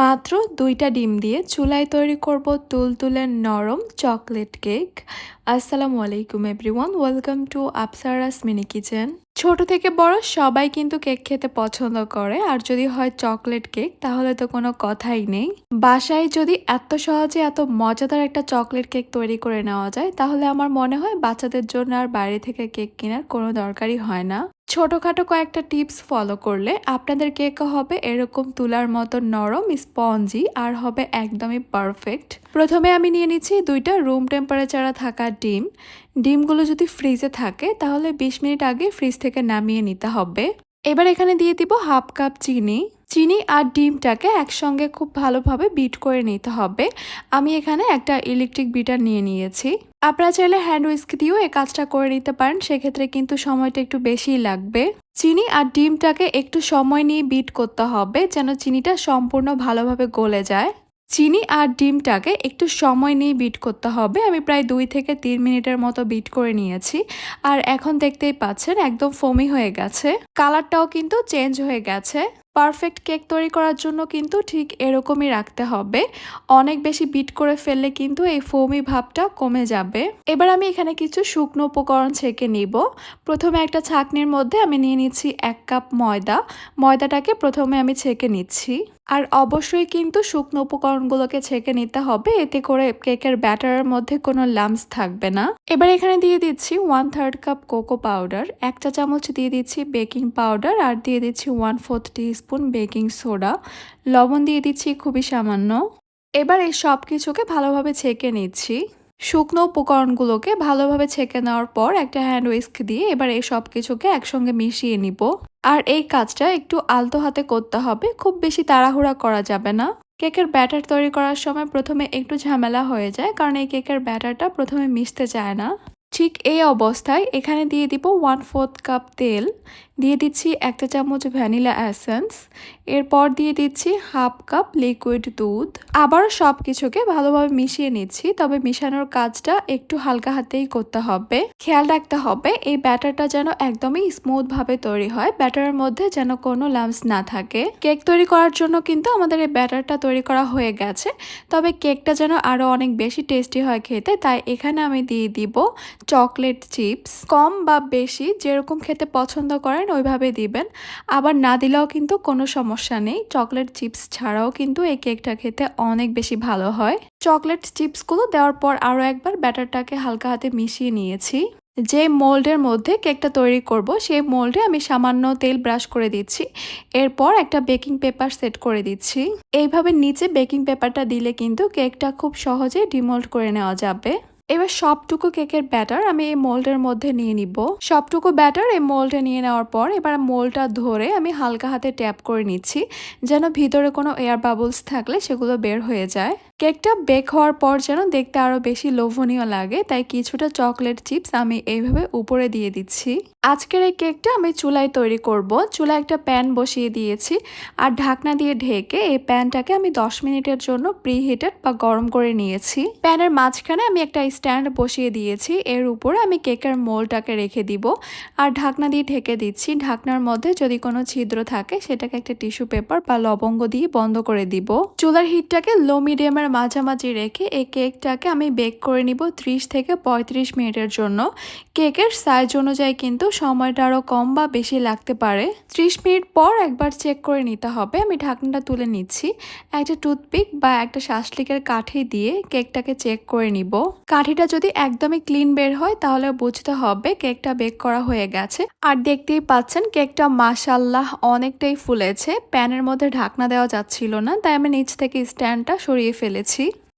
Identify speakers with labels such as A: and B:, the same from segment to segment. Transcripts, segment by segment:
A: মাত্র দুইটা ডিম দিয়ে চুলায় তৈরি করব তুলতুলের নরম চকলেট কেক। আসসালামু আলাইকুম everyone, welcome to Apsara's mini kitchen. ছোট থেকে বড় সবাই কিন্তু কেক খেতে পছন্দ করে, আর যদি হয় চকলেট কেক তাহলে তো কোনো কথাই নেই। বাসায় যদি এত সহজে এত মজাদার একটা চকলেট কেক তৈরি করে নেওয়া যায়, তাহলে আমার মনে হয় বাচ্চাদের জন্য আর বাইরে থেকে কেক কেনার কোনো দরকারই হয় না। ছোটোখাটো কয়েকটা টিপস ফলো করলে আপনাদের কেক হবে এরকম তুলার মতো নরম স্পঞ্জি আর হবে একদমই পারফেক্ট। প্রথমে আমি নিয়ে নিচ্ছি দুইটা রুম টেম্পারেচারে থাকা ডিম। ডিমগুলো যদি ফ্রিজে থাকে, তাহলে বিশ মিনিট আগে ফ্রিজ থেকে নামিয়ে নিতে হবে। এবার এখানে দিয়ে দিব হাফ কাপ চিনি। চিনি আর ডিমটাকে একসঙ্গে খুব ভালোভাবে বিট করে নিতে হবে। আমি এখানে একটা ইলেকট্রিক বিটার নিয়ে নিয়েছি। আপনারা চাইলে হ্যান্ড উইস্ক দিয়েও এই কাজটা করে নিতে পারেন, সেক্ষেত্রে কিন্তু সময়টা একটু বেশিই লাগবে। চিনি আর ডিমটাকে একটু সময় নিয়ে বিট করতে হবে, যেন চিনিটা সম্পূর্ণ ভালোভাবে গলে যায়। চিনি আর ডিমটাকে একটু সময় নিয়ে বিট করতে হবে। আমি প্রায় দুই থেকে তিন মিনিটের মতো বিট করে নিয়েছি। আর এখন দেখতেই পাচ্ছেন, একদম ফমি হয়ে গেছে। কালারটাও কিন্তু চেঞ্জ হয়ে গেছে। পারফেক্ট কেক তৈরি করার জন্য কিন্তু ঠিক এরকমই রাখতে হবে। অনেক বেশি বিট করে ফেললে কিন্তু এই ফোমি ভাবটা কমে যাবে। এবার আমি এখানে কিছু শুকনো উপকরণ ছেঁকে নিব। প্রথমে একটা ছাকনির মধ্যে আমি নিয়ে নিচ্ছি এক কাপ ময়দা। ময়দাটাকে প্রথমে আমি ছেঁকে নিচ্ছি। আর অবশ্যই কিন্তু শুকনো উপকরণগুলোকে ছেঁকে নিতে হবে, এতে করে কেকের ব্যাটারের মধ্যে কোনো লামস থাকবে না। এবার এখানে দিয়ে দিচ্ছি one third cup cocoa powder একটা চামচ দিয়ে দিচ্ছি বেকিং পাউডার আর দিয়ে দিচ্ছি one fourth spoon baking soda লবণ দিয়ে দিচ্ছি খুবই সামান্য। এবার এই সব কিছুকে ভালোভাবে ছেঁকে নিচ্ছি। শুকনো উপকরণগুলোকে ভালোভাবে ছেঁকে নেওয়ার পর একটা হ্যান্ড উইস্ক দিয়ে এবার এই সব কিছুকে একসঙ্গে মিশিয়ে নিব। আর এই কাজটা একটু আলতো হাতে করতে হবে, খুব বেশি তাড়াহুড়া করা যাবে না। কেকের ব্যাটার তৈরি করার সময় প্রথমে একটু ঝামেলা হয়ে যায়, কারণ এই কেকের ব্যাটারটা প্রথমে মিশতে চায় না। ঠিক এই অবস্থায় এখানে দিয়ে দিব ওয়ান ফোর্থ কাপ তেল। দিয়ে দিচ্ছি একটা চামচ ভ্যানিলা অ্যাসেন্স এরপর দিয়ে দিচ্ছি হাফ কাপ লিকুইড দুধ। আবারও সব কিছুকে ভালোভাবে মিশিয়ে নিচ্ছি, তবে মিশানোর কাজটা একটু হালকা হাতেই করতে হবে। খেয়াল রাখতে হবে, এই ব্যাটারটা যেন একদমই স্মুথ ভাবে তৈরি হয়, ব্যাটারের মধ্যে যেন কোনো লামস না থাকে। কেক তৈরি করার জন্য কিন্তু আমাদের এই ব্যাটারটা তৈরি করা হয়ে গেছে, তবে কেকটা যেন আরও অনেক বেশি টেস্টি হয় খেতে, তাই এখানে আমি দিয়ে দিব চকলেট চিপস। কম বা বেশি যেরকম খেতে পছন্দ করেন ওইভাবে দিবেন। আবার না দিলেও কিন্তু কোনো সমস্যা নেই। চকলেট চিপস ছাড়াও কিন্তু এই কেকটা খেতে অনেক বেশি ভালো হয়। চকলেট চিপসগুলো দেওয়ার পর আরও একবার ব্যাটারটাকে হালকা হাতে মিশিয়ে নিয়েছি। যে মোল্ডের মধ্যে কেকটা তৈরি করব, সেই মোল্ডে আমি সামান্য তেল ব্রাশ করে দিচ্ছি। এরপর একটা বেকিং পেপার সেট করে দিচ্ছি। এইভাবে নিচে বেকিং পেপারটা দিলে কিন্তু কেকটা খুব সহজে ডিমোল্ড করে নেওয়া যাবে। এবার সবটুকু কেকের ব্যাটার আমি এই মোল্ডের মধ্যে নিয়ে নিব। সবটুকু ব্যাটার এই মোল্ডে নিয়ে নেওয়ার পর এবার মোলটা ধরে আমি হালকা হাতে ট্যাপ করে নিচ্ছি, যেন ভিতরে কোনো এয়ার বাবলস থাকলে সেগুলো বের হয়ে যায়। কেকটা বেক হওয়ার পর যেন দেখতে আরও বেশি লোভনীয় লাগে, তাই কিছুটা চকলেট চিপস আমি এইভাবে উপরে দিয়ে দিচ্ছি। আজকের এই কেকটা আমি চুলায় তৈরি করব। চুলায় একটা প্যান বসিয়ে দিয়েছি আর ঢাকনা দিয়ে ঢেকে এই প্যানটাকে আমি দশ মিনিটের জন্য প্রি হিটেড বা গরম করে নিয়েছি। প্যানের মাঝখানে আমি একটা স্ট্যান্ড বসিয়ে দিয়েছি। এর উপরে আমি কেকের মোলটাকে রেখে দিব আর ঢাকনা দিয়ে ঢেকে দিচ্ছি। ঢাকনার মধ্যে যদি কোনো ছিদ্র থাকে, সেটাকে একটা টিস্যু পেপার বা লবঙ্গ দিয়ে বন্ধ করে দিব। চুলার হিটটাকে লো মিডিয়ামের মাঝামাঝি রেখে এই কেকটাকে আমি বেক করে নিব ত্রিশ থেকে পঁয়ত্রিশ মিনিটের জন্য। কেকের সাইজ অনুযায়ী কিন্তু সময়টা আরও কম বা বেশি লাগতে পারে। ত্রিশ মিনিট পর একবার চেক করে নিতে হবে। আমি ঢাকনাটা তুলে নিচ্ছি। একটা টুথপিক বা একটা শাসলিকের কাঠি দিয়ে কেকটাকে চেক করে নিব। কাঠিটা যদি একদমই ক্লিন বের হয়, তাহলে বুঝতে হবে কেকটা বেক করা হয়ে গেছে। আর দেখতেই পাচ্ছেন, কেকটা মাসাল্লাহ অনেকটাই ফুলেছে। প্যানের মধ্যে ঢাকনা দেওয়া যাচ্ছিল না, তাই আমি নিচ থেকে স্ট্যান্ডটা সরিয়ে ফেলেছি।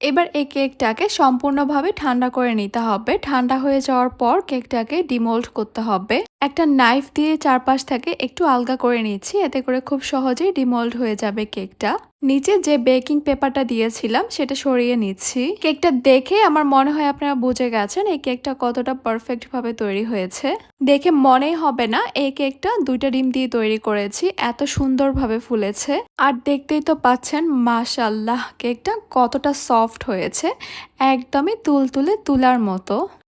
A: এবার এই কেকটাকে সম্পূর্ণভাবে ঠান্ডা করে নিতে হবে। ঠান্ডা হয়ে যাওয়ার পর কেকটাকে ডিমোল্ড করতে হবে। একটা নাইফ দিয়ে চারপাশ থেকে একটু আলগা করে নিচ্ছি। এতে করে খুব সহজেই ডিমোল্ড হয়ে যাবে কেকটা। নিচে যে বেকিং পেপারটা দিয়েছিলাম, সেটা সরিয়ে নিচ্ছি। কেকটা দেখে আমার মনে হয় আপনারা বুঝে গেছেন এই কেকটা কতটা পারফেক্ট ভাবে তৈরি হয়েছে। দেখে মনেই হবে না, এই কেকটা দুইটা ডিম দিয়ে তৈরি করেছি, এত সুন্দরভাবে ফুলেছে। আর দেখতেই তো পাচ্ছেন মাশাল্লাহ কেকটা কতটা সফট হয়েছে, একদমই তুলতুলে তুলার মতো।